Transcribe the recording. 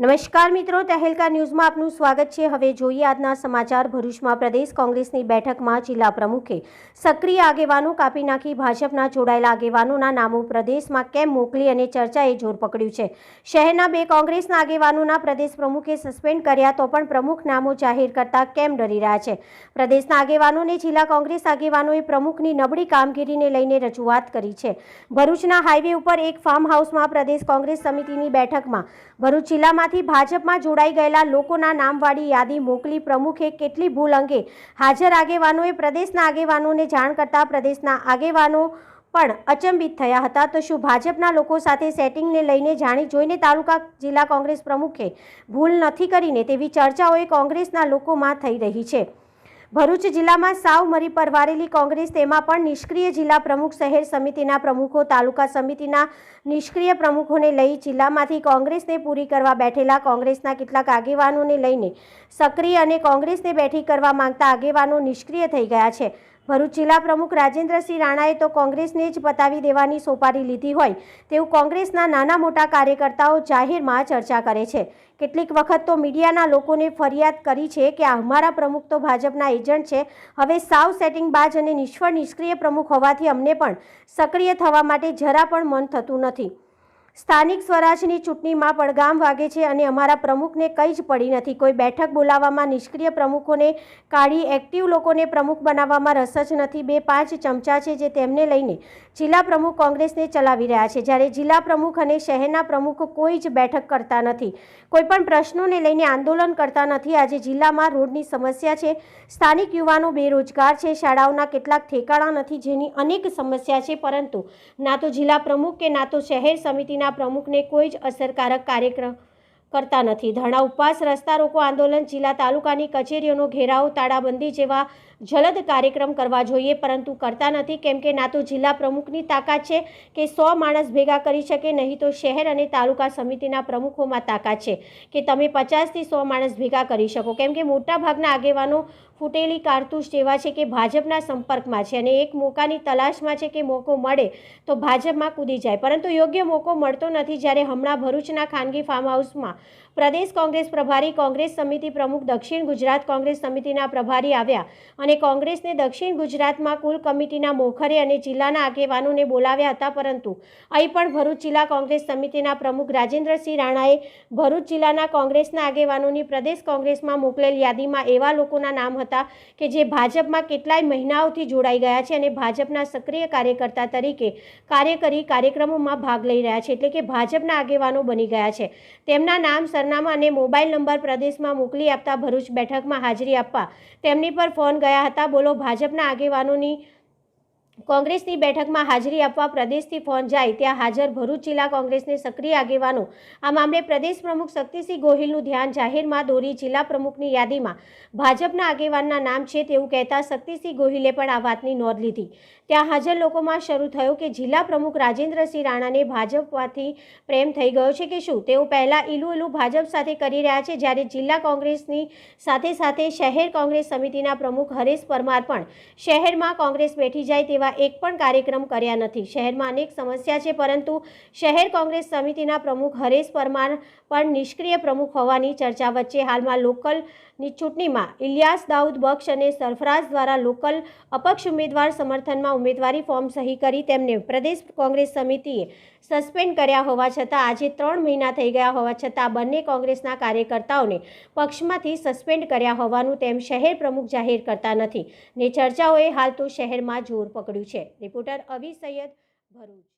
નમસ્કાર મિત્રો, તહેલકા ન્યૂઝમાં આપનું સ્વાગત છે. હવે જોઈએ આજના સમાચાર. ભરૂચમાં પ્રદેશ કોંગ્રેસની બેઠકમાં જિલ્લા પ્રમુખે સક્રિય આગેવાનો કાપી નાખી ભાજપના જોડાયેલા આગેવાનોના નામો પ્રદેશમાં કેમ મોકલી અને ચર્ચાએ જોર પકડ્યું છે. શહેરના બે કોંગ્રેસના આગેવાનોના પ્રદેશ પ્રમુખે સસ્પેન્ડ કર્યા તો પણ પ્રમુખ નામો જાહેર કરતા કેમ ડરી રહ્યા છે. પ્રદેશના આગેવાનોને જિલ્લા કોંગ્રેસ આગેવાનોએ પ્રમુખની નબળી કામગીરીને લઈને રજૂઆત કરી છે. ભરૂચના હાઈવે ઉપર એક ફાર્મ હાઉસમાં પ્રદેશ કોંગ્રેસ સમિતિની બેઠકમાં ભરૂચ જિલ્લામાંથી ભાજપમાં જોડાઈ ગયેલા લોકોના નામવાળી યાદી મોકલી પ્રમુખે કેટલી ભૂલ અંગે હાજર આગેવાનોએ પ્રદેશના આગેવાનોને જાણ કરતા પ્રદેશના આગેવાનો પણ અચંબિત થયા હતા. તો શું ભાજપના લોકો સાથે સેટિંગને લઈને જાણી જોઈને તાલુકા જિલ્લા કોંગ્રેસ પ્રમુખે ભૂલ નથી કરીને તેવી ચર્ચાઓએ કોંગ્રેસના લોકોમાં થઈ રહી છે. ભરૂચ જિલ્લામાં સાવ મરી પરવારેલી કોંગ્રેસ, તેમાં પણ નિષ્ક્રિય જિલ્લા પ્રમુખ, શહેર સમિતિના પ્રમુખો, તાલુકા સમિતિના નિષ્ક્રિય પ્રમુખોને લઈ જિલ્લામાંથી કોંગ્રેસને પૂરી કરવા બેઠેલા કોંગ્રેસના કેટલાક આગેવાનોને લઈને સક્રિય અને કોંગ્રેસને બેઠી કરવા માંગતા આગેવાનો નિષ્ક્રિય થઈ ગયા છે. ભરૂચ જિલ્લા પ્રમુખ રાજેન્દ્રસિંહ રાણાએ તો કોંગ્રેસને જ પતાવી દેવાની સોપારી લીધી હોય તેવું કોંગ્રેસના નાના મોટા કાર્યકર્તાઓ જાહેરમાં ચર્ચા કરે છે. કેટલીક વખત તો મીડિયાના લોકોને ફરિયાદ કરી છે કે અમારા પ્રમુખ તો ભાજપના એજન્ટ છે. હવે સાવ સેટિંગ બાજ અને નિષ્ફળ નિષ્ક્રિય પ્રમુખ હોવાથી અમને પણ સક્રિય થવા માટે જરા પણ મન થતું નથી. સ્થાનિક સ્વરાજની ચૂંટણીમાં પડગામ વાગે છે અને અમારા પ્રમુખને કંઈ જ પડી નથી. કોઈ બેઠક બોલાવવામાં નિષ્ક્રિય પ્રમુખોને કાઢી એક્ટિવ લોકોને પ્રમુખ બનાવવામાં રસ જ નથી. બે પાંચ ચમચા છે જે તેમને લઈને જિલ્લા પ્રમુખ કોંગ્રેસને ચલાવી રહ્યા છે. જ્યારે જિલ્લા પ્રમુખ અને શહેરના પ્રમુખ કોઈ જ બેઠક કરતા નથી. કોઈપણ પ્રશ્નોને લઈને આંદોલન કરતા નથી. આજે જિલ્લામાં રોડની સમસ્યા છે. સ્થાનિક યુવાનો બેરોજગાર છે. શાળાઓના કેટલાક ઠેકાણા નથી જેની અનેક સમસ્યા છે. પરંતુ ના તો જિલ્લા પ્રમુખ કે ના તો શહેર સમિતિના પ્રમુખને કોઈ જ અસરકારક કાર્યક્રમ કરતા નથી. ધરણા ઉપવાસ, રસ્તા રોકો આંદોલન, જિલ્લા તાલુકાની કચેરીઓનો ઘેરાવ, તાળાબંધી જેવા જલદ કાર્યક્રમ કરવા જોઈએ, પરંતુ કરતા નથી. કેમ કે ના તો જિલ્લા પ્રમુખની તાકાત છે કે સો માણસ ભેગા કરી શકે, નહીં તો શહેર અને તાલુકા સમિતિના પ્રમુખોમાં તાકાત છે કે તમે પચાસથી સો માણસ ભેગા કરી શકો. કેમ કે મોટાભાગના આગેવાનો ફૂટેલી કારતૂસ જેવા છે કે ભાજપના સંપર્કમાં છે અને એક મોકાની તલાશમાં છે કે મોકો મળે તો ભાજપમાં કૂદી જાય. પરંતુ યોગ્ય મોકો મળતો નથી જ્યારે હમણાં ભરૂચના ખાનગી ફાર્મ હાઉસમાં પ્રદેશ કોંગ્રેસ પ્રભારી, કોંગ્રેસ સમિતિ પ્રમુખ, દક્ષિણ ગુજરાત કોંગ્રેસ સમિતિના પ્રભારી આવ્યા અને કોંગ્રેસને દક્ષિણ ગુજરાતમાં કુલ કમિટીના મોખરે અને જિલ્લાના આગેવાનોને બોલાવ્યા હતા. પરંતુ અહીં પણ ભરૂચ જિલ્લા કોંગ્રેસ સમિતિના પ્રમુખ રાજેન્દ્રસિંહ રાણાએ ભરૂચ જિલ્લાના કોંગ્રેસના આગેવાનોની પ્રદેશ કોંગ્રેસમાં મોકલેલ યાદીમાં એવા લોકોના નામ હતા કે જે ભાજપમાં કેટલાય મહિનાઓથી જોડાઈ ગયા છે અને ભાજપના સક્રિય કાર્યકર્તા તરીકે કાર્ય કરી કાર્યક્રમોમાં ભાગ લઈ રહ્યા છે. એટલે કે ભાજપના આગેવાનો બની ગયા છે. તેમના નામ, સરનામા અને મોબાઈલ નંબર પ્રદેશમાં મોકલી આપતા ભરૂચ બેઠકમાં હાજરી આપવા તેમની પર ફોન ગયા હતા. બોલો, ભાજપના આગેવાનોની કોંગ્રેસની બેઠકમાં હાજરી આપવા પ્રદેશથી ફોન જાય ત્યાં હાજર ભરૂચ જિલ્લા કોંગ્રેસને સક્રિય આગેવાનો. આ મામલે પ્રદેશ પ્રમુખ શક્તિસિંહ ગોહિલનું ધ્યાન જાહેરમાં દોરી જિલ્લા પ્રમુખની યાદીમાં. ભાજપના આગેવાનના નામ છે તેવું કહેતા શક્તિસિંહ ગોહિલે પણ આ વાતની નોંધ લીધી. ત્યાં હાજર લોકોમાં શરૂ થયો કે જિલ્લા પ્રમુખ રાજેન્દ્રસિંહ રાણાને ભાજપમાંથી પ્રેમ થઈ ગયો છે કે શું? તેઓ પહેલાં ઈલું ઈલું ભાજપ સાથે કરી રહ્યા છે જ્યારે જિલ્લા કોંગ્રેસની સાથે સાથે શહેર કોંગ્રેસ સમિતિના પ્રમુખ હરેશ પરમાર પણ શહેરમાં કોંગ્રેસ બેઠી જાય તેવા એક પણ કાર્યક્રમ કર્યા નથી. શહેરમાં અનેક સમસ્યા છે, પરંતુ શહેર કોંગ્રેસ સમિતિના પ્રમુખ હરેશ પરમાર પણ નિષ્ક્રિય પ્રમુખ હોવાની ચર્ચા વચ્ચે હાલમાં લોકલની ચૂંટણીમાં ઇલિયાસ દાઉદ બક્ષ અને સરફરાઝ દ્વારા લોકલ અપક્ષ ઉમેદવાર સમર્થનમાં ઉમેદવારી ફોર્મ સહી કરી તેમને પ્રદેશ કોંગ્રેસ સમિતિએ સસ્પેન્ડ કર્યા હોવા છતાં આજે ત્રણ મહિના થઈ ગયા હોવા છતાં બંને કોંગ્રેસના કાર્યકર્તાઓને પક્ષમાંથી સસ્પેન્ડ કર્યા હોવાનું તેમ શહેર પ્રમુખ જાહેર કરતા નથી. ને ચર્ચાઓએ હાલ તો શહેરમાં જોર પકડ્યું છે. રિપોર્ટર અવી સૈયદ ભરૂચ.